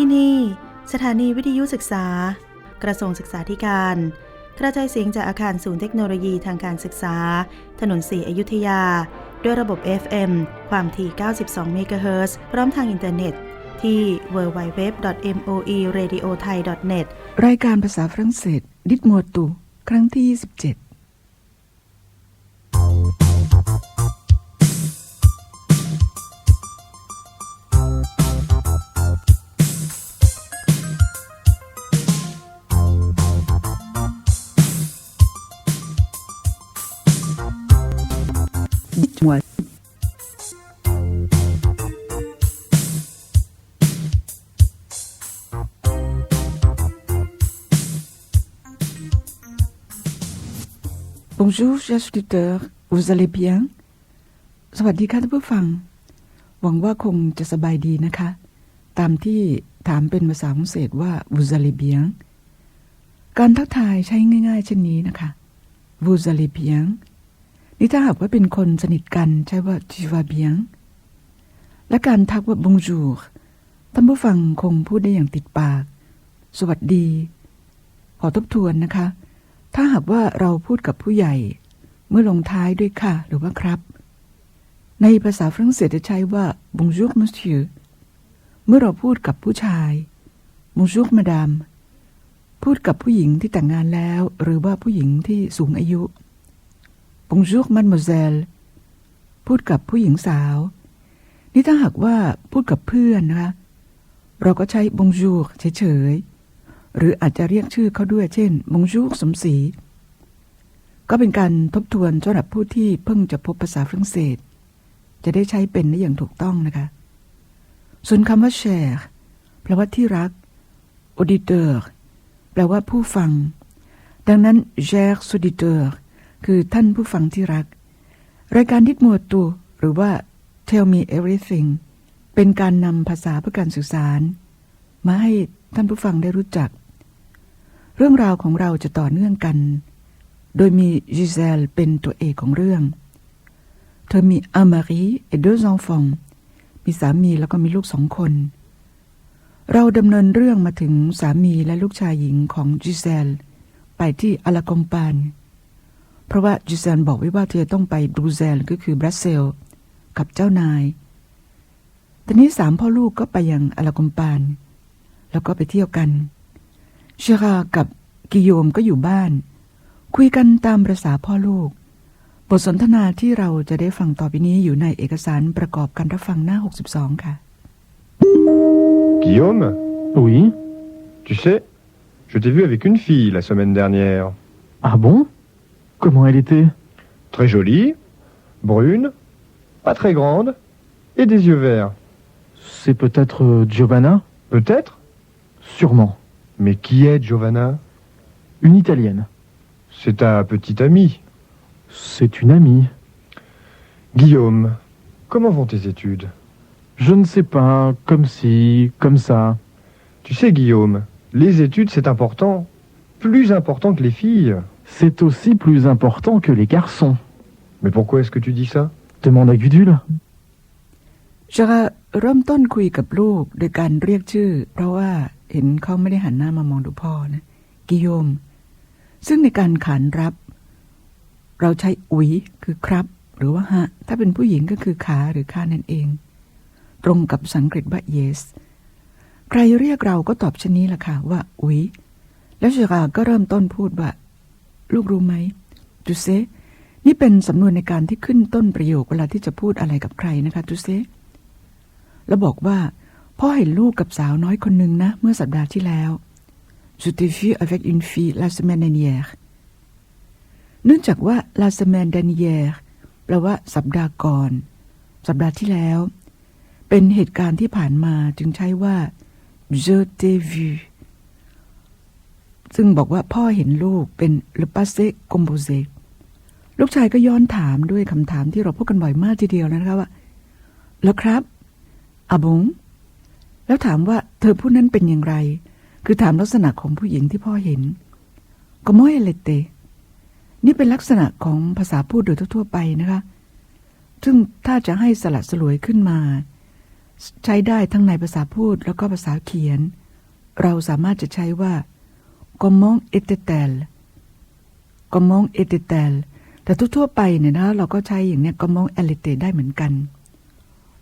ที่นี่ สถานีวิทยุศึกษา กระทรวงศึกษาธิการ กระจายเสียงจากอาคารศูนย์เทคโนโลยีทางการศึกษา ถนนสีอยุธยา ด้วยระบบ FM ความถี่ 92 เมกะเฮิรตซ์พร้อมทางอินเทอร์เน็ต ที่ www.moeradiothai.net รายการภาษาฝรั่งเศส ดิดมัวตู ครั้งที่ 27 Bonjour, chers auditeurs. Vous allez bien? สวัสดีค่ะท่านผู้ฟัง หวังว่าคงจะสบายดีนะคะ ตามที่ถามเป็นภาษาฝรั่งเศสว่า vous allez bien การทักทายใช้ง่าย ๆ เช่นนี้นะคะ vous allez bien นี่ถ้าหากว่าเป็นคนสนิทกันใช้ว่า tu vas bien และการทักว่า bonjour ท่านผู้ฟังคงพูดได้อย่างติดปาก สวัสดี ขอทบทวนนะคะ ถ้าหากว่าเราพูดกับผู้ใหญ่ เมื่อลงท้ายด้วยค่ะ หรือว่าครับ ในภาษาฝรั่งเศสจะใช้ว่า bonjour monsieur เมื่อเราพูดกับผู้ชาย bonjour madame พูดกับผู้หญิงที่แต่งงานแล้ว หรือว่าผู้หญิงที่สูงอายุ bonjour mademoiselle พูดกับผู้หญิงสาว นี่ถ้าหากว่าพูดกับเพื่อนนะคะ เราก็ใช้ bonjour เฉยๆ หรืออาจจะเรียกชื่อเขาด้วยเช่น bonjour สมศรีก็เป็นการทบทวนสำหรับผู้ที่เพิ่งจะพบภาษาฝรั่งเศส จะได้ใช้เป็นได้อย่างถูกต้องนะคะ ส่วนคำว่า cher แปลว่าที่รัก auditeur แปลว่าผู้ฟัง ดังนั้น cher auditeur คือท่านผู้ฟังที่รัก รายการดิดมัวตูหรือว่า tell me everything เป็นการนำภาษาเพื่อการสื่อสาร มาให้ท่านผู้ฟังได้รู้จัก เรื่องราวของเราจะต่อเนื่องกัน โดยมีจิเซลเป็นตัวเอกของเรื่อง เธอมีอามารีเอเดอร์ซองฟองมีสามีแล้วก็มีลูกสองคน เราดำเนินเรื่องมาถึงสามีและลูกชายหญิงของจิเซลไปที่อาลากอมปาน เพราะว่าจิเซลบอกไว้ว่าเธอต้องไปบรูเซลก็คือบรัสเซลกับเจ้านายตอนนี้สามพ่อลูกก็ไปยังอาลากอมปาน แล้วก็ไปเที่ยวกัน เชรากับกิโยมก็อยู่บ้าน คุยกันตามประษาพ่อลูก บทสนทนาที่เราจะได้ฟังต่อไปนี้อยู่ในเอกสารประกอบการรับฟังหน้า 62 ค่ะ Guillaume, Oui. tu sais, je t'ai vu avec une fille la semaine dernière. Ah bon Comment elle était Très jolie, brune, pas très grande, et des yeux verts. C'est peut-être euh, Giovanna Peut-être Sûrement. Mais qui est Giovanna Une Italienne. C'est ta petite amie. C'est une amie. Guillaume, comment vont tes études Je ne sais pas, comme si, comme ça. Tu sais, Guillaume, les études, c'est important. Plus important que les filles. C'est aussi plus important que les garçons. Mais pourquoi est-ce que tu dis ça Demande à Gudule. จะเริ่มต้นคุยกับลูกโดยการเรียกชื่อ เพราะว่า เห็นเขาไม่ได้หันหน้ามามองดูพ่อนะ กิโยม ซึ่งในการขานรับ เราใช้อุ๋ยคือครับ หรือว่าฮะ ถ้าเป็นผู้หญิงก็คือขาหรือข้านั่นเอง ตรงกับภาษาอังกฤษว่า yes ใครเรียกเราก็ตอบเช่นนี้แหละค่ะ ว่า อุ๋ย แล้วชราก็เริ่มต้นพูดว่า ลูกรู้ไหมจูเซ นี่เป็นสำนวนในการที่ขึ้นต้นประโยคเวลาที่จะพูดอะไรกับใครนะคะจูเซ แล้วบอกว่า พ่อเห็นลูกกับสาวน้อยคนหนึ่งนะ เมื่อสัปดาห์ที่แล้ว Je t'ai vu avec une fille la semaine dernière เนื่องจากว่า la semaine dernière แปลว่า สัปดาห์ก่อน สัปดาห์ที่แล้ว เป็นเหตุการณ์ที่ผ่านมาจึงใช้ว่า je t'ai vu ซึ่งบอกว่าพ่อเห็นลูกเป็น le passé composé ลูกชายก็ย้อนถามด้วยคำถามที่เราพูดกันบ่อยมากทีเดียวนะคะว่า แล้วครับอาบง แล้วถามว่าเธอผู้นั้นเป็นอย่างไร คือถามลักษณะของผู้หญิงที่พ่อเห็นก็มอยเลเต นี่เป็นลักษณะของภาษาพูดโดยทั่วไปนะคะ ซึ่งถ้าจะให้สลัดสลวยขึ้นมา ใช้ได้ทั้งในภาษาพูดแล้วก็ภาษาเขียน เราสามารถจะใช้ว่า comment était-elle comment était-elle แต่ทั่วๆไปเนี่ยนะเราก็ใช้อย่างเนี้ย comment elle était ได้เหมือนกัน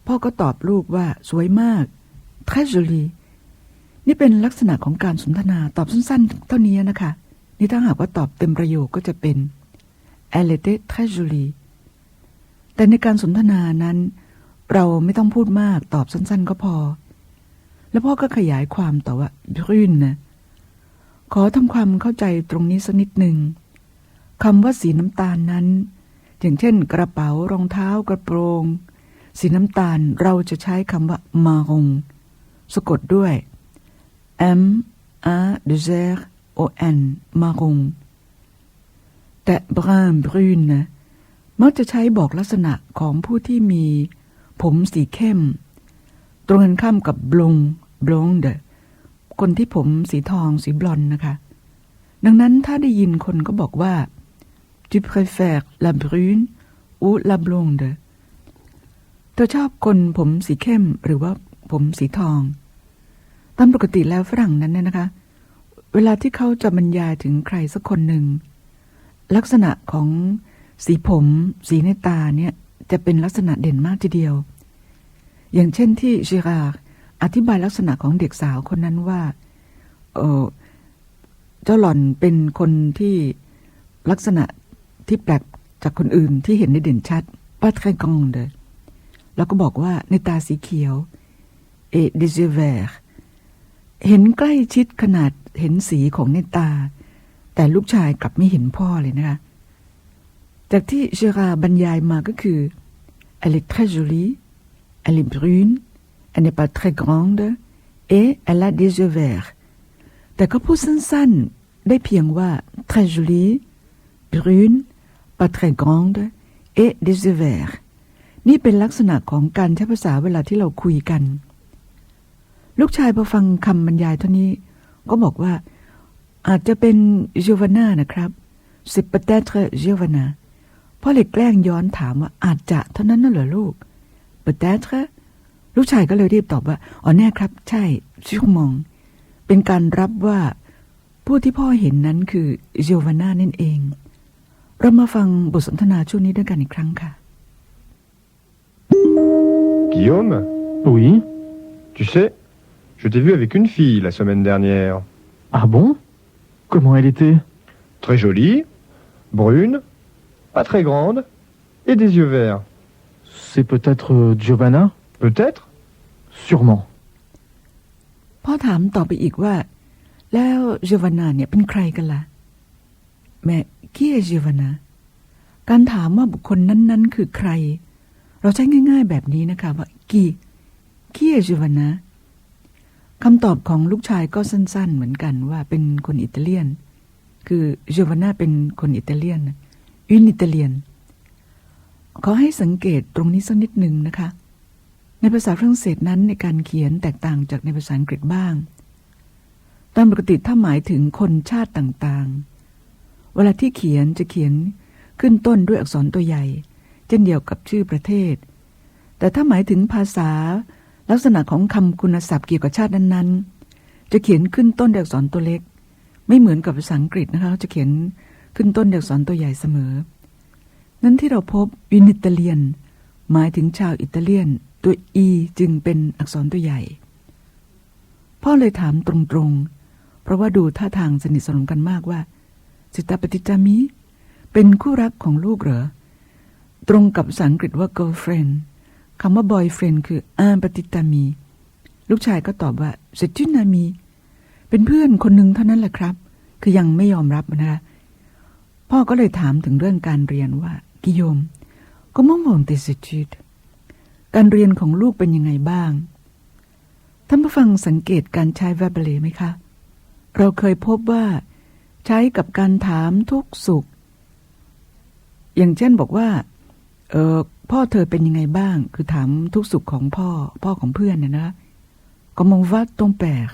พ่อก็ตอบลูกว่าสวยมาก très jolie นี่เป็นลักษณะของการสนทนาตอบสั้นๆ เท่านี้นะคะ นี่ถ้าหากว่าตอบเต็มประโยคก็จะเป็น elle était très jolie แต่ในการสนทนานั้น เราไม่ต้องพูดมากตอบสั้นๆ ก็พอ แล้วพ่อก็ขยายความต่อว่า brune นะขอทำความเข้าใจตรงนี้สักนิดหนึ่งคำว่าสีน้ำตาลนั้น อย่างเช่น กระเป๋ารองเท้ากระโปรง สีน้ำตาลเราจะใช้คำว่า marron สะกดด้วย M A D R O N marron แต่ brun brune นะมักจะใช้บอกลักษณะของผู้ที่มี ผมสีเข้ม ตรงกันข้ามกับ blond blonde คนที่ผมสีทองสีบลอนนะคะ ดังนั้นถ้าได้ยินคนก็บอกว่า tu préfères la brune ou la blonde เธอชอบคนผมสีเข้มหรือว่าผมสีทอง ตามปกติแล้วฝรั่งนั้นเนี่ยนะคะ เวลาที่เขาจะบรรยายถึงใครสักคนหนึ่ง ลักษณะของสีผม สีในตาเนี่ยจะเป็นลักษณะเด่นมากทีเดียว อย่างเช่นที่เชราอธิบายลักษณะของเด็กสาวคนนั้นว่า เออเจ้าหล่อนเป็นคนที่ลักษณะที่แปลกจากคนอื่นที่เห็นได้เด่นชัดป้าทรกองเดแล้วก็บอกว่าในตาสีเขียว เอเดเจเวร์ เห็นใกล้ชิดขนาดเห็นสีของในตา แต่ลูกชายกลับไม่เห็นพ่อเลยนะคะ จากที่เชราบรรยายมาก็คือ elle est très jolie elle est brune elle n'est pas très grande et elle a des yeux verts แต่ก็พูดสั้นๆ ได้เพียงว่า très jolie brune pas très grande et des yeux verts นี่เป็นลักษณะของการใช้ภาษาเวลาที่เราคุยกัน ลูกชายพอฟังคำบรรยายเท่านี้ ก็บอกว่า อาจจะเป็นเจวาน่านะครับสิบปเตทเจวาน่าพ่อเลยแกล้งย้อนถามว่าอาจจะเท่านั้นน่ะเหรอลูกปเตทลูกชายก็เลยรีบตอบว่าอ๋อแน่ครับ ใช่ชิคมอง เป็นการรับว่าผู้ที่พ่อเห็นนั้นคือเจวาน่านั่นเอง เรามาฟังบทสนทนาช่วงนี้ด้วยกันอีกครั้งค่ะ Guillaume, Oui. tu sais, je t'ai vu avec une fille la semaine dernière. Ah bon Comment elle était Très jolie, brune, pas très grande, et des yeux verts. C'est peut-être euh, Giovanna Peut-être Sûrement. พ่อถามต่อไปอีกว่า แล้วเจวานาเนี่ยเป็นใครกันล่ะ แม่กี้เจวานาการถามว่าบุคคลนั้น ๆ คือใคร เราใช้ง่าย ๆ แบบนี้นะคะว่ากีกี้เจวานา คำตอบของลูกชายก็สั้น ๆ เหมือนกันว่าเป็นคนอิตาเลียน คือเจวานาเป็นคนอิตาเลียนอินอิตาเลียน ขอให้สังเกตตรงนี้สักนิดหนึ่งนะคะ ในภาษาฝรั่งเศสนั้นในการเขียนแตกต่างจากในภาษาอังกฤษบ้าง ตามปกติถ้าหมายถึงคนชาติต่างๆ เวลาที่เขียนจะเขียนขึ้นต้นด้วยอักษรตัวใหญ่ เช่นเดียวกับชื่อประเทศ แต่ถ้าหมายถึงภาษา ลักษณะของคำคุณศัพท์เกี่ยวกับชาตินั้นๆ จะเขียนขึ้นต้นด้วยอักษรตัวเล็ก ไม่เหมือนกับภาษาอังกฤษนะคะจะเขียนขึ้นต้นด้วยอักษรตัวใหญ่เสมอ นั้นที่เราพบวินิตาเลียน หมายถึงชาวอิตาเลียน ตัว e จึงเป็นอักษรตัวใหญ่ พ่อเลยถามตรงๆ เพราะว่าดูท่าทางสนิทสนมกันมากว่าสิตาปฏิจามิ เป็นคู่รักของลูกเหรอ ตรงกับภาษาอังกฤษว่า girlfriend คำว่า boyfriend คือ un petit ami ลูกชายก็ตอบว่า c'est une amie เป็นเพื่อนคนหนึ่งเท่านั้นแหละครับ คือยังไม่ยอมรับนะคะพ่อก็เลยถามถึงเรื่องการเรียนว่า กิโยม ก็มองมองเตสจูดการเรียนของลูกเป็นยังไงบ้าง ท่านผู้ฟังสังเกตการใช้ verbally ไหมคะ เราเคยพบว่า ใช้กับการถามทุกสุข อย่างเช่นบอกว่า เออ พ่อเธอเป็นยังไงบ้าง คือถามทุกสุขของพ่อ พ่อของเพื่อนเนี่ยนะก็มองว่าตรงแปลก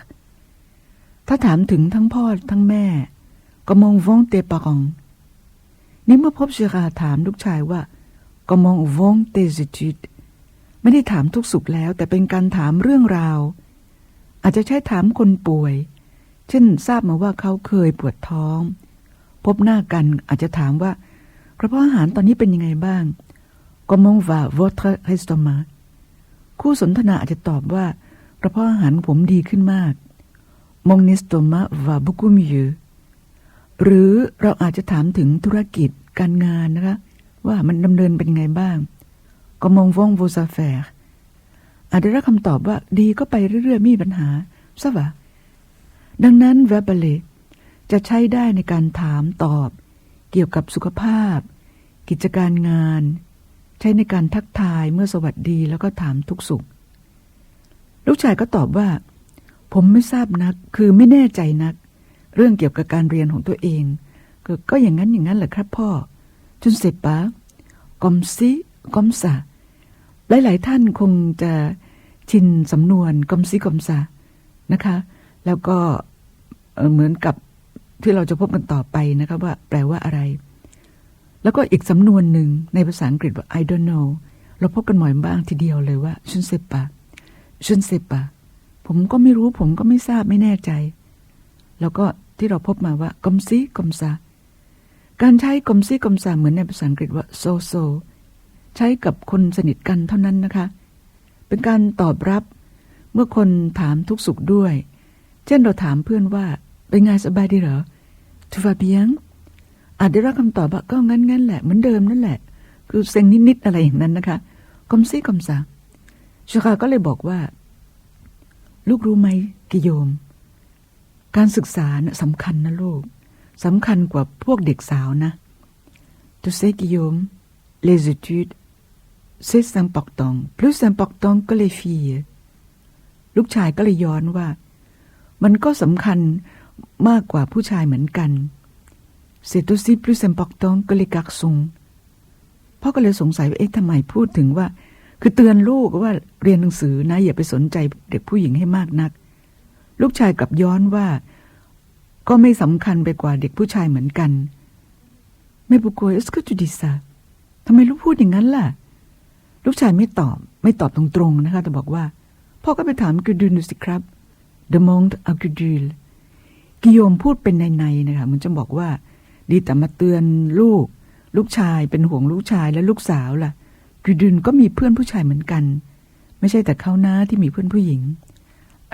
ถ้าถามถึงทั้งพ่อทั้งแม่ ก็มองวงเตปารองนี่เมื่อพบเชราถามลูกชายว่า ก็มองวงเตจิตไม่ได้ถามทุกสุขแล้ว แต่เป็นการถามเรื่องราว อาจจะใช้ถามคนป่วย เช่นทราบมาว่าเขาเคยปวดท้อง พบหน้ากันอาจจะถามว่า กระเพาะอาหารตอนนี้เป็นยังไงบ้าง Comment va votre estomac คู่สนทนาอาจจะตอบว่ากระเพาะอาหารผมดีขึ้นมาก Mon estomac va beaucoup mieux หรือเราอาจจะถามถึงธุรกิจการงานนะคะว่ามันดำเนินเป็นยังไงบ้าง Comment vont vos affaires อาจจะได้คำตอบว่าดีก็ไปเรื่อยๆมีปัญหาซะวะดังนั้น verbal จะใช้ได้ในการถามตอบ เกี่ยวกับสุขภาพ กิจการงาน ใช้ในการทักทายเมื่อสวัสดีแล้วก็ถามทุกสุข ลูกชายก็ตอบว่า ผมไม่ทราบนัก คือไม่แน่ใจนัก เรื่องเกี่ยวกับการเรียนของตัวเองก็ก็อย่างนั้นอย่างนั้นแหละครับพ่อ จนเสร็จปะกอมซิกอมซาหลาย ๆ ท่านคงจะชินสำนวนกอมซิกอมซานะคะ แล้วก็เอ่อเหมือนกับที่เราจะพบกันต่อไปนะคะว่าแปลว่าอะไร แล้วก็อีกสำนวนหนึ่งในภาษาอังกฤษว่า I don't know เราพบกันบ่อยบ้างทีเดียวเลยว่าชุนเซปะชุนเซปะผมก็ไม่รู้ผมก็ไม่ทราบไม่แน่ใจ แล้วก็ที่เราพบมาว่ากอมซิกอมซาการใช้กอมซิกอมซาเหมือนในภาษาอังกฤษว่า so so ใช้กับคนสนิทกันเท่านั้นนะคะ เป็นการตอบรับเมื่อคนถามทุกสุขด้วย เช่นเราถามเพื่อนว่าเป็นไงสบายดีเหรอทูฟาเบียง อาจได้รับคำตอบว่าก็งั้นงั้นแหละเหมือนเดิมนั่นแหละ คือเซ็งนิดๆอะไรอย่างนั้นนะคะกอมซี่กอมซาชคาก็เลยบอกว่า ลูกรู้ไหมกิโยม การศึกษานะสำคัญนะลูกสำคัญกว่าพวกเด็กสาวนะตุเซกิโยม les études c'est important plus important que les filles ลูกชายก็เลยย้อนว่า มันก็สำคัญมากกว่าผู้ชายเหมือนกัน c'est aussi plus important que les garçons พ่อก็เลยสงสัยว่าเอ๊ะทำไมพูดถึงว่า คือเตือนลูกว่าเรียนหนังสือนะ อย่าไปสนใจเด็กผู้หญิงให้มากนัก ลูกชายกลับย้อนว่า ก็ไม่สำคัญไปกว่าเด็กผู้ชายเหมือนกันไม่บุก est-ce que tu dis ça ทำไมลูกพูดอย่างนั้นล่ะ ลูกชายไม่ตอบ ไม่ตอบตรงๆนะคะ แต่บอกว่า พ่อก็ไปถามกิดูลดูสิครับ The Monde a g u d u l กิโยมพูดเป็นในๆนะคะมันจะบอกว่า ดีแต่มาเตือนลูก ลูกชายเป็นห่วงลูกชายและลูกสาวล่ะกิดุลก็มีเพื่อนผู้ชายเหมือนกัน ไม่ใช่แต่เขานะที่มีเพื่อนผู้หญิง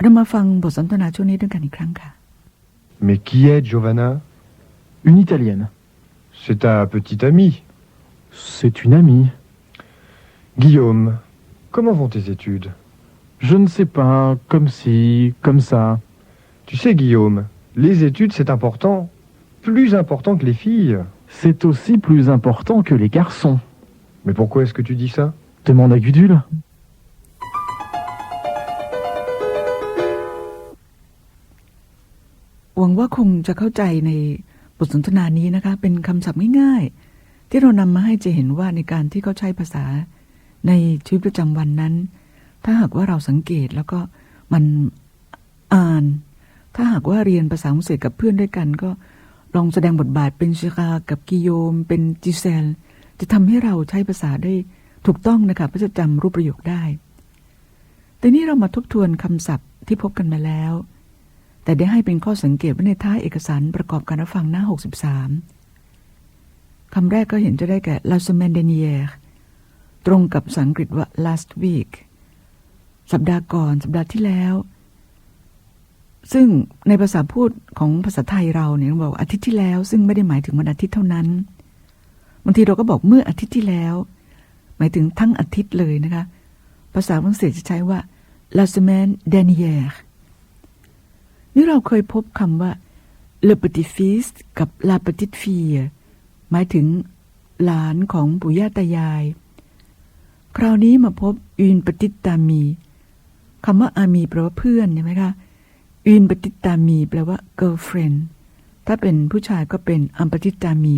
เรามาฟังบทสนทนาช่วงนี้ด้วยกันอีกครั้งค่ะ Mais qui est Giovanna Une italienne. C'est ta petite amie. C'est une amie. Guillaume, comment vont tes études Je ne sais pas, comme si, comme ça. Tu sais, Guillaume, les études, c'est important. Plus important que les filles. C'est aussi plus important que les garçons. Mais pourquoi est-ce que tu dis ça Demande à Gudule. หวังว่าคงจะเข้าใจในบทสนทนานี้นะคะ เป็นคำศัพท์ง่ายๆ ที่เรานำมาให้จะเห็นว่าในการที่เขาใช้ภาษาในชีวิตประจำวันนั้น ถ้าหากว่าเราสังเกตแล้วก็มันอ่าน ถ้าหากว่าเรียนภาษาฝรั่งเศสกับเพื่อนด้วยกันก็ ลองแสดงบทบาทเป็นชิคากับกิโยม เป็นจิเซล จะทำให้เราใช้ภาษาได้ถูกต้องนะคะเพื่อจะจำรูปประโยคได้ แต่นี่เรามาทบทวนคำศัพท์ที่พบกันมาแล้ว แต่ได้ให้เป็นข้อสังเกตไว้ในท้ายเอกสารประกอบการรับฟังหน้า 63 คำแรกก็เห็นจะได้แก่ la semaine dernière ตรงกับภาษาอังกฤษว่า last week สัปดาห์ก่อน สัปดาห์ที่แล้ว ซึ่งในภาษาพูดของภาษาไทยเราเนี่ยบอกอาทิตย์ที่แล้ว ซึ่งไม่ได้หมายถึงวันอาทิตย์เท่านั้นบางทีเราก็บอกเมื่ออาทิตย์ที่แล้ว หมายถึงทั้งอาทิตย์เลยนะคะ ภาษาฝรั่งเศสจะใช้ว่า la semaine dernière นี่เราเคยพบคำว่า le petit fils กับ la petite fille หมายถึงหลานของปู่ย่าตายาย คราวนี้มาพบ une petite amie คำว่า ami แปลว่าเพื่อนใช่ไหมคะ une petite amie แปลว่า girlfriend ถ้าเป็นผู้ชายก็เป็น un petit ami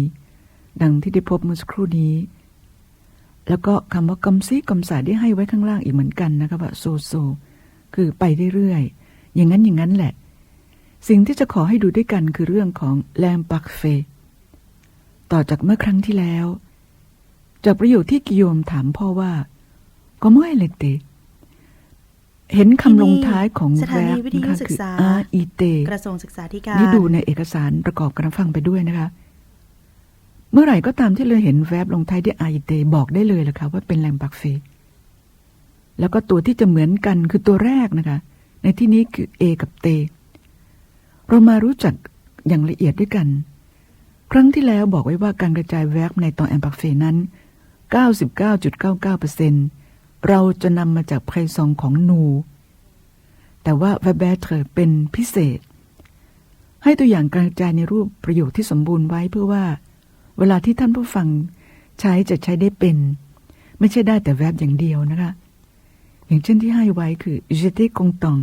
ดังที่ได้พบเมื่อสักครู่นี้ แล้วก็คำว่ากำซีกำสาได้ให้ไว้ข้างล่างอีกเหมือนกันนะคะว่าโซโซ คือไปเรื่อยๆ อย่างนั้นอย่างนั้นแหละ สิ่งที่จะขอให้ดูด้วยกันคือเรื่องของแลมปักเฟ ต่อจากเมื่อครั้งที่แล้ว จากประโยคที่กิโยมถามพ่อว่า comment elle était เห็นคำลงท้ายของสถานี verb วิทยุนะคะศึกคือษา a i t กระทรวงศึกษาธิการนี่ดูในเอกสารประกอบการฟังไปด้วยนะคะ เมื่อไหร่ก็ตามที่เราเห็นแวบลงท้ายด้วย a i t บอกได้เลยละค่ะว่าเป็นแลมปักเฟแล้วก็ตัวที่จะเหมือนกันคือตัวแรกนะคะ ในที่นี้คือ A กับเตเรามารู้จักอย่างละเอียดด้วยกัน ครั้งที่แล้วบอกไว้ว่าการกระจายแวบในตอนแอมปักเฟนั้น 99.99% เราจะนำมาจากไพรซองของนู แต่ว่าแวบแบเธอเป็นพิเศษ ให้ตัวอย่างการะจายในรูปประโยคที่สมบูรณ์ไว้เพื่อว่า เวลาที่ท่านผู้ฟังใช้จะใช้ได้เป็น ไม่ใช่ได้แต่แวบอย่างเดียวนะคะ อย่างเช่นที่ให้ไว้คือ j'étais content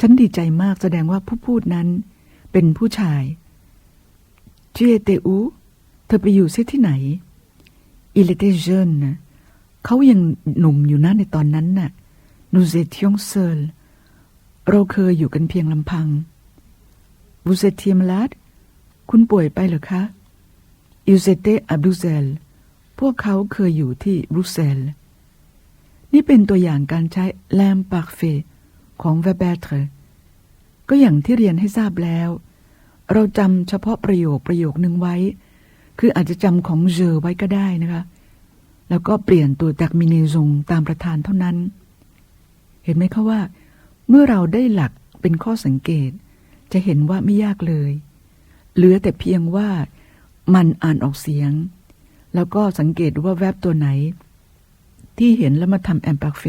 ฉันดีใจมากแสดงว่าผู้พูดนั้น เป็นผู้ชาย tu étais où เธอไปอยู่เสียที่ไหน il était jeune น เขายังหนุ่มอยู่นะในตอนนั้นน่ะ nous étions seuls เราเคยอยู่กันเพียงลำพัง vous étiez malade คุณป่วยไปเหรอคะ ils étaient à Bruxelles พวกเขาเคยอยู่ที่บรุเซล นี่เป็นตัวอย่างการใช้ l a m parfait ของ v e r b e t r e ก็อย่างที่เรียนให้ทราบแล้ว เราจำเฉพาะประโยคประโยคหนึ่งไว้ คืออาจจะจำของเจอไว้ก็ได้นะคะ แล้วก็เปลี่ยนตัวจากมิเนซงตามประธานเท่านั้น เห็นไหมคะว่า เมื่อเราได้หลักเป็นข้อสังเกต จะเห็นว่าไม่ยากเลย เหลือแต่เพียงว่ามันอ่านออกเสียง แล้วก็สังเกตว่าแวบตัวไหน ที่เห็นแล้วมาทำแอมปักเฟ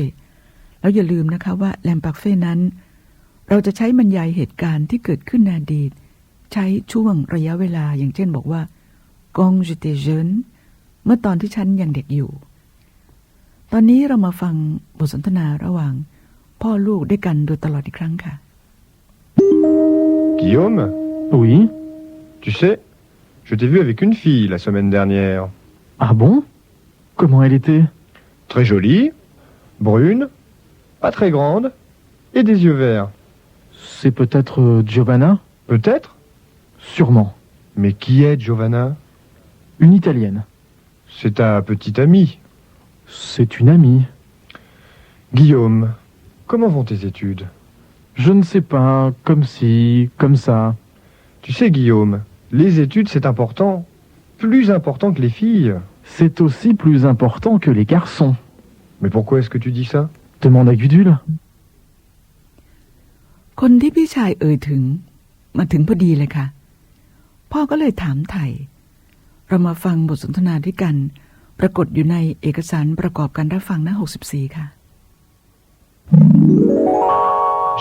แล้วอย่าลืมนะคะว่าแลมปักเฟนั้น เราจะใช้บรรยายเหตุการณ์ที่เกิดขึ้นในอดีต ใช้ช่วงระยะเวลาอย่างเช่นบอกว่ากองจ t เจน เมื่อตอนที่ฉันยังเด็กอยู่ ตอนนี้เรามาฟังบทสนทนาระหว่าง พ่อลูกด้วยกันโดยตลอดอีกครั้งค่ะ Guillaume, Oui. tu sais, je t'ai vu avec une fille la semaine dernière. Ah bon Comment elle était Très jolie, brune, pas très grande, et des yeux verts. C'est peut-être euh, Giovanna Peut-être Sûrement. Mais qui est Giovanna Une Italienne. C'est ta petite amie. C'est une amie. Guillaume, comment vont tes études Je ne sais pas, comme si, comme ça. Tu sais, Guillaume, les études, c'est important. Plus important que les filles. C'est aussi plus important que les garçons. Mais pourquoi est-ce que tu dis ça Demande à Gudule. คนที่พี่ชายเอ่ยถึง มาถึงพอดีเลยค่ะ พ่อก็เลยถามไถ่ เรามาฟังบทสนทนาด้วยกัน ปรากฏอยู่ในเอกสารประกอบการรับฟังหน้า 64 ค่ะ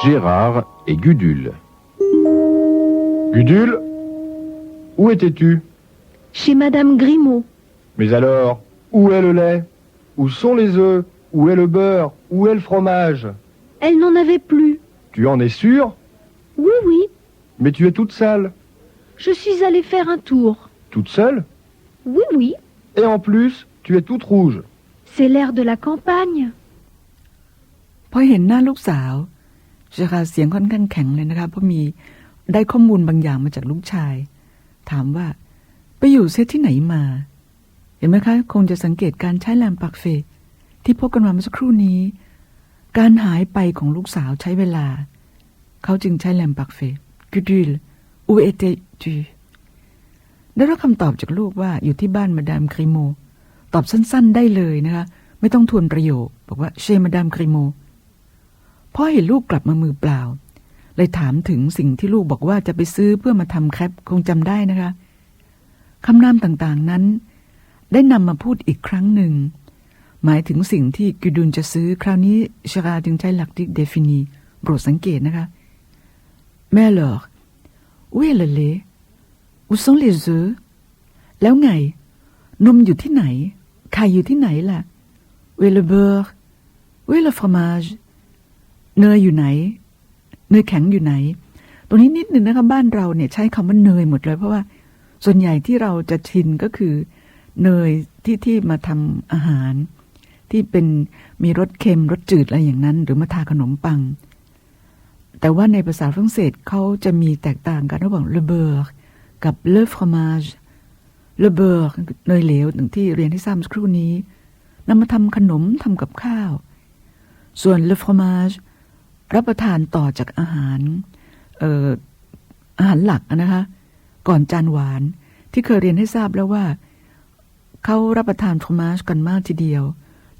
Gérard et Gudule. Gudule Où étais-tu Chez Madame Grimaud. Mais alors, où est le lait Où sont les œufs Où est le beurre Où est le fromage Elle n'en avait plus. Tu en es sûr Oui, oui. Mais tu es toute sale. Je suis allée faire un tour. Toute seule Oui, oui. Et en plus, tu es toute rouge. C'est l'air de la campagne. พอเห็นหน้าลูกสาวเจคาเสียงค่อนข้างแข็งเลยนะคะเพราะมีได้ข้อมูลบางอย่างมาจากลูกชาย ถามว่า ไปอยู่เซตที่ไหนมา เห็นไหมคะ คงจะสังเกตการใช้แลมปักเฟที่พบกันมาเมื่อสักครู่นี้ การหายไปของลูกสาวใช้เวลา เขาจึงใช้แลมปักเฟกูดูลอูเอเตจู ได้รับคำตอบจากลูกว่าอยู่ที่บ้านมาดามคริโม ตอบสั้นๆได้เลยนะคะ ไม่ต้องทวนประโยค บอกว่าเชมาดามคริโมพ่อเห็นลูกกลับมามือเปล่า เลยถามถึงสิ่งที่ลูกบอกว่าจะไปซื้อเพื่อมาทำแคปคงจำได้นะคะคำนามต่างๆนั้น ได้นำมาพูดอีกครั้งหนึ่ง หมายถึงสิ่งที่กิดุนจะซื้อคราวนี้ชราจึงใช้หลักดิกเดฟินีโปรดสังเกตนะคะแม่หลอก où est le lait où sont les œufs แล้วไง นมอยู่ที่ไหน ไข่อยู่ที่ไหนล่ะ où est le beurre où est le fromage เนยอยู่ไหน เนยแข็งอยู่ไหน ตรงนี้นิดนึงนะคะบ้านเราเนี่ยใช้คำว่าเนยหมดเลยเพราะว่า ส่วนใหญ่ที่เราจะชินก็คือ เนยที่ที่มาทำอาหาร ที่เป็นมีรสเค็มรสจืดอะไรอย่างนั้น หรือมาทาขนมปัง แต่ว่าในภาษาฝรั่งเศสเขาจะมีแตกต่างกันระหว่าง le beurre กับ le fromage le beurre เนยเหลวอย่างที่เรียนที่ทราบสักครู่นี้นำมาทำขนมทำกับข้าว ส่วน le fromage รับประทานต่อจากอาหารเอ่ออาหารหลักนะคะ ก่อนจานหวานที่เคยเรียนให้ทราบแล้วว่าเขารับประทาน fromage กันมากทีเดียว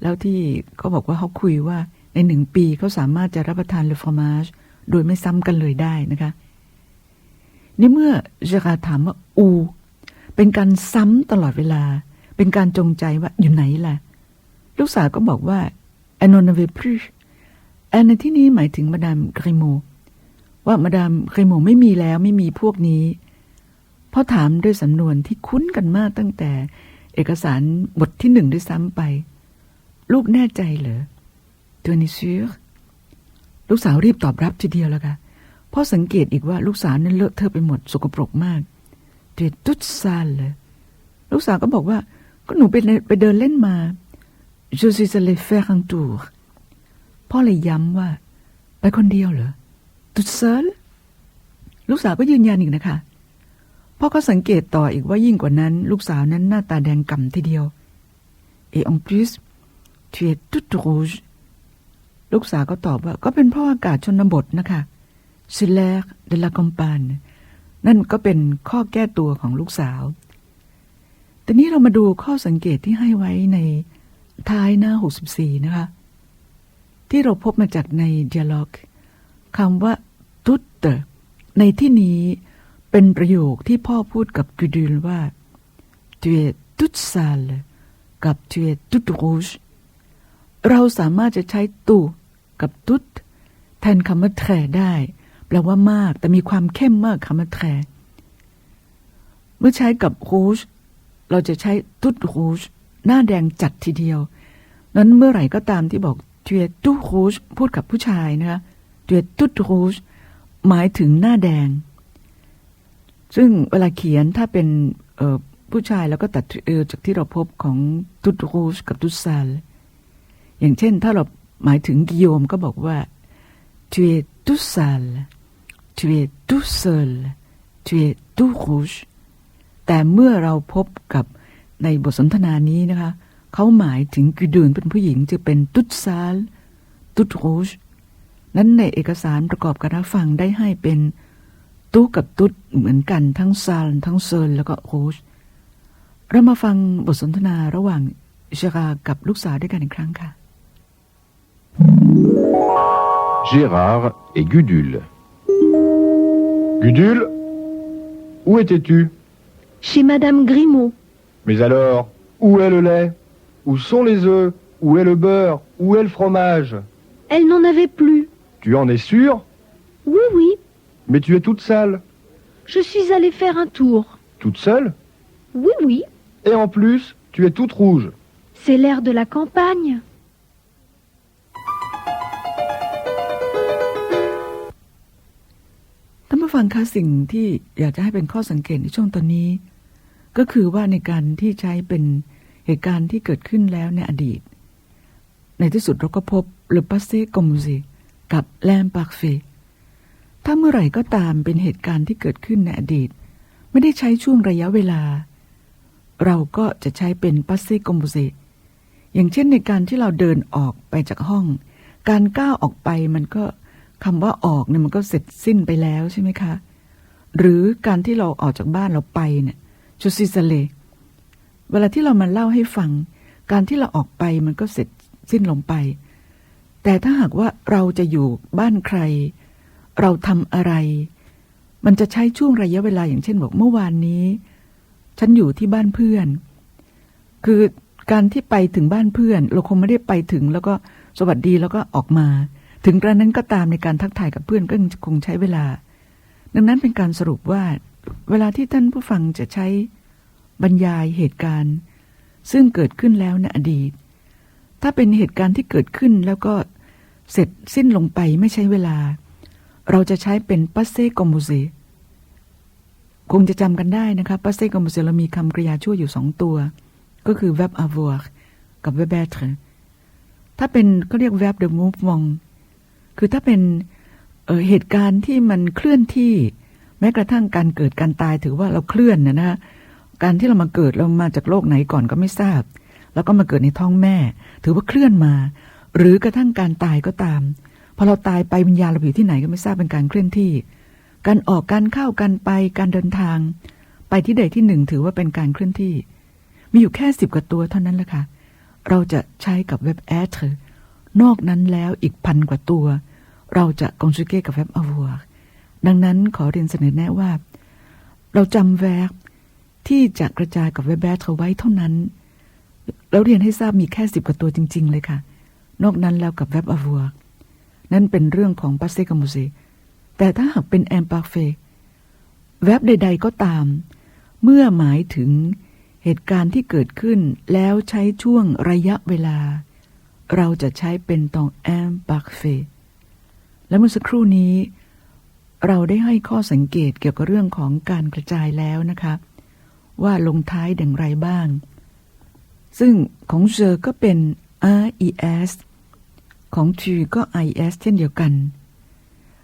แล้วที่เขาบอกว่าเขาคุยว่าในหนึ่งปีเขาสามารถจะรับประทาน le fromage โดยไม่ซ้ำกันเลยได้นะคะ นี่เมื่อเจราถามว่าอู เป็นการซ้ำตลอดเวลา เป็นการจงใจว่าอยู่ไหนล่ะ ลูกสาวก็บอกว่า elle n'en avait plus แอนในที่นี้หมายถึงมาดามกรโม ว่ามาดามกรโมไม่มีแล้วไม่มีพวกนี้พราะถามด้วยสำนวนที่คุ้นกันมากตั้งแต่ เอกสารบทที่หนึ่งด้วยซ้ำไป ลูกแน่ใจเหรอตัวนี้ซือลูกสาวรีบตอบรับทีเดียวแล้วค่ะ พ่อสังเกตอีกว่าลูกสาวนั้นเลอะเทอะไปหมดสกปรกมากเด็ดตุ๊ดซานเลย ลูกสาวก็บอกว่า ก็หนูไปเดินไปเดินเล่นมา je suis allé faire un tour พ่อเลยย้ำว่า ไปคนเดียวเหรอ toute seule ลูกสาวก็ยืนยันอีกนะคะ พ่อก็สังเกตต่ออีกว่ายิ่งกว่านั้น ลูกสาวนั้นหน้าตาแดงก่ำทีเดียว et en plus tu es toute rouge ลูกสาวก็ตอบว่าก็เป็นเพ่ออากาศชนบทนะคะ c'est l'air de la campagne นั่นก็เป็นข้อแก้ตัวของลูกสาว แต่นี้เรามาดูข้อสังเกตที่ให้ไว้ในท้ายหน้า 64 นะคะ ที่เราพบมาจากใน Dialog คำว่า toute ในที่นี้เป็นประโยคที่พ่อพูดกับกูดูลว่า tu es toute sale กับ tu es toute rouge เราสามารถจะใช้ตูกับ tout แทนคำว่าแทได้ แปลว่ามาก แต่มีความเข้มมากคำว่าแทรเมื่อใช้กับ rouge เราจะใช้ toute rouge หน้าแดงจัดทีเดียวนั้นเมื่อไหร่ก็ตามที่บอก tu es tout rouge พูดกับผู้ชายนะคะ tu es toute rouge หมายถึงหน้าแดง ซึ่งเวลาเขียนถ้าเป็นผู้ชายแล้วก็ตัดเออจากที่เราพบของ toute rouge กับ toute sale อย่างเช่นถ้าเราหมายถึงกิโยมก็บอกว่า tu es tout sale tu es tout seul tu es tout rouge แต่เมื่อเราพบกับในบทสนทนานี้นะคะ เขาหมายถึงกุดูนเป็นผู้หญิงจะเป็นตุตซาลตุตรูชนั้นในเอกสารประกอบการรับฟังได้ให้เป็นตุกับตุตเหมือนกันทั้งซาลทั้งเซลแล้วก็รูชเรามาฟังบทสนทนาระหว่างชรากับลูกสาวด้วยกันอีกครั้งค่ะ Gérard et Gudule. Gudule Où étais-tu Chez Madame Grimaud. Mais alors, où est le lait? Où sont les œufs? Où est le beurre? Où est le fromage? Elle n'en avait plus. Tu en es sûr? Oui, oui. Mais tu es toute sale. Je suis allée faire un tour. Toute seule? Oui, oui. Et en plus, tu es toute rouge. C'est l'air de la campagne. ฟังคะสิ่งที่อยากจะให้เป็นข้อสังเกตในช่วงตอนนี้ ก็คือว่าในการที่ใช้เป็นเหตุการณ์ที่เกิดขึ้นแล้วในอดีต ในที่สุดเราก็พบเล passé comme si กับ l'imparfait ถ้าเมื่อไหร่ก็ตามเป็นเหตุการณ์ที่เกิดขึ้นในอดีต ไม่ได้ใช้ช่วงระยะเวลา เราก็จะใช้เป็น passé comme si อย่างเช่นในการที่เราเดินออกไปจากห้อง การก้าวออกไปมันก็ คำว่าออกเนี่ยมันก็เสร็จสิ้นไปแล้วใช่ไหมคะ หรือการที่เราออกจากบ้านเราไปเนี่ยชูซิสเลเวลาที่เรามาเล่าให้ฟัง การที่เราออกไปมันก็เสร็จสิ้นลงไป แต่ถ้าหากว่าเราจะอยู่บ้านใคร เราทำอะไร มันจะใช้ช่วงระยะเวลาอย่างเช่นบอกเมื่อวานนี้ ฉันอยู่ที่บ้านเพื่อน คือการที่ไปถึงบ้านเพื่อน เราคงไม่ได้ไปถึงแล้วก็สวัสดีแล้วก็ออกมา ถึงกระนั้นก็ตามในการทักทายกับเพื่อนก็คงใช้เวลา ดังนั้นเป็นการสรุปว่า เวลาที่ท่านผู้ฟังจะใช้บรรยายเหตุการณ์ ซึ่งเกิดขึ้นแล้วในอดีต ถ้าเป็นเหตุการณ์ที่เกิดขึ้นแล้วก็เสร็จสิ้นลงไปไม่ใช้เวลา เราจะใช้เป็น passé composé คงจะจำกันได้นะคะ passé composé เรามีคำกริยาชั่วอยู่สองตัว ก็คือ verb avoir กับ verb être ถ้าเป็นเขาเรียก verb de mouvement คือถ้าเป็นเเหตุการณ์ที่มันเคลื่อนที่ แม้กระทั่งการเกิดการตายถือว่าเราเคลื่อนนะนะการที่เรามาเกิดเรามาจากโลกไหนก่อนก็ไม่ทราบ แล้วก็มาเกิดในท้องแม่ ถือว่าเคลื่อนมา หรือกระทั่งการตายก็ตามพอเราตายไปวิญญาณเราอยู่ที่ไหนก็ไม่ทราบเป็นการเคลื่อนที่ การออกการเข้าการไปการเดินทาง ไปที่ใดที่หนึ่งถือว่าเป็นการเคลื่อนที่ มีอยู่แค่สิบกว่าตัวเท่านั้นแหละค่ะเราจะใช้กับเว็บแอดเธอนอกนั้นแล้วอีกพันกว่าตัว เราจะคอนจูเกตกับเว็บอวัวดังนั้นขอเรียนเสนอแนะว่า เราจำแวบที่จะกระจายกับเว็บแอดเธอไว้เท่านั้นแล้วเรียนให้ทราบมีแค่สิบกว่าตัวจริง ๆ เลยค่ะ นอกนั้นแล้วกับเว็บอวัวนั่นเป็นเรื่องของปัสเซกัมมูเซแต่ถ้าหากเป็นแอมปาเฟเว็บใด ๆ ก็ตาม เมื่อหมายถึงเหตุการณ์ที่เกิดขึ้นแล้วใช้ช่วงระยะเวลา เราจะใช้เป็นตองแอมปาเฟ และเมื่อสักครู่นี้ เราได้ให้ข้อสังเกตเกี่ยวกับเรื่องของการกระจายแล้วนะคะ ว่าลงท้ายอย่างไรบ้าง ซึ่งของเจอก็เป็น RES ของจีก็ IS เช่นเดียวกัน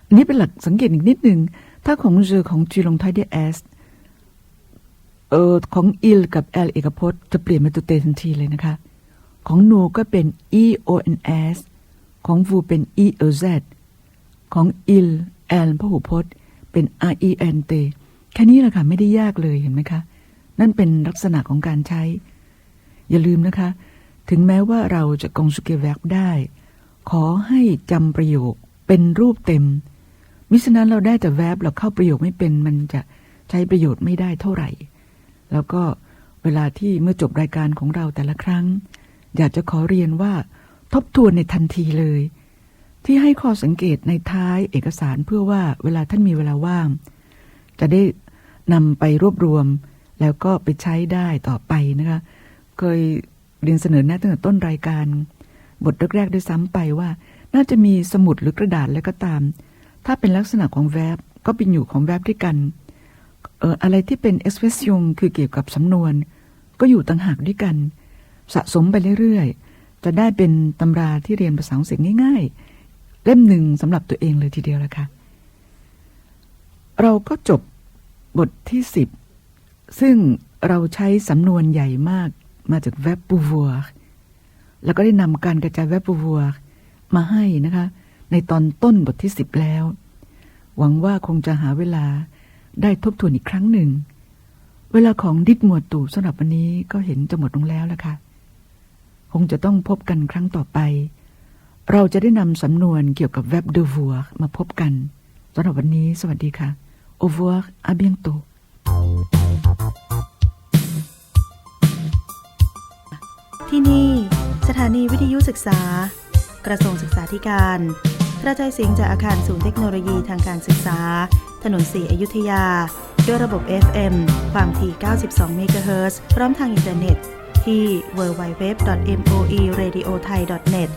อันนี้เป็นหลักสังเกตอีกนิดหนึ่ง ถ้าของเจอของจีลงท้ายด้วย S เออของ il กับ l เอกพจน์จะเปลี่ยนเป็นตัวเตทันทีเลยนะคะ ของ no ก็เป็น e o n s ของ vu เป็น e o z ของ il l พหูพจน์ เป็น r e n t แค่นี้แหละค่ะไม่ได้ยากเลยเห็นไหมคะ นั่นเป็นลักษณะของการใช้ อย่าลืมนะคะ ถึงแม้ว่าเราจะกงสุเกแวกได้ ขอให้จำประโยคเป็นรูปเต็ม มิฉะนั้นเราได้แต่แวบเราเข้าประโยคไม่เป็นมันจะใช้ประโยชน์ไม่ได้เท่าไหร่ แล้วก็เวลาที่เมื่อจบรายการของเราแต่ละครั้ง อยากจะขอเรียนว่าทบทวนในทันทีเลย ที่ให้ข้อสังเกตในท้ายเอกสารเพื่อว่าเวลาท่านมีเวลาว่าง จะได้นำไปรวบรวม แล้วก็ไปใช้ได้ต่อไปนะคะ เคยเรียนเสนอแนะตั้งแต่ต้นรายการ บทแรกๆด้วยซ้ำไปว่า น่าจะมีสมุดหรือกระดาษแล้วก็ตาม ถ้าเป็นลักษณะของแวบก็เป็นอยู่ของแวบด้วยกันเอออะไรที่เป็น expression คือเกี่ยวกับสำนวน ก็อยู่ต่างหากด้วยกัน สะสมไปเรื่อยๆ จะได้เป็นตำราที่เรียนภาษาอังกฤษง่ายๆ เล่มหนึ่งสำหรับตัวเองเลยทีเดียวละค่ะ เราก็จบบทที่สิบซึ่งเราใช้สำนวนใหญ่มากมาจากเว็บปูวัวแล้วก็ได้นำการกระจายเว็บปูวัวมาให้นะคะ ในตอนต้นบทที่สิบแล้ว หวังว่าคงจะหาเวลาได้ทบทวนอีกครั้งหนึ่ง เวลาของดิดหมวดตู่สำหรับวันนี้ก็เห็นจะหมดลงแล้วละค่ะ คงจะต้องพบกันครั้งต่อไป เราจะได้นำสำนวนเกี่ยวกับเว็บเดวัวมาพบกันสำหรับวันนี้ สวัสดีค่ะ au revoir à bientôt ที่นี่ สถานีวิทยุศึกษา กระทรวงศึกษาธิการกระจายเสียงจากอาคารศูนย์เทคโนโลยีทางการศึกษา ถนนสีอยุธยา ด้วยระบบ FM ความถี่ 92 เมกะเฮิรตซ์พร้อมทางอินเทอร์เน็ต ที่ www.moeradiothai.net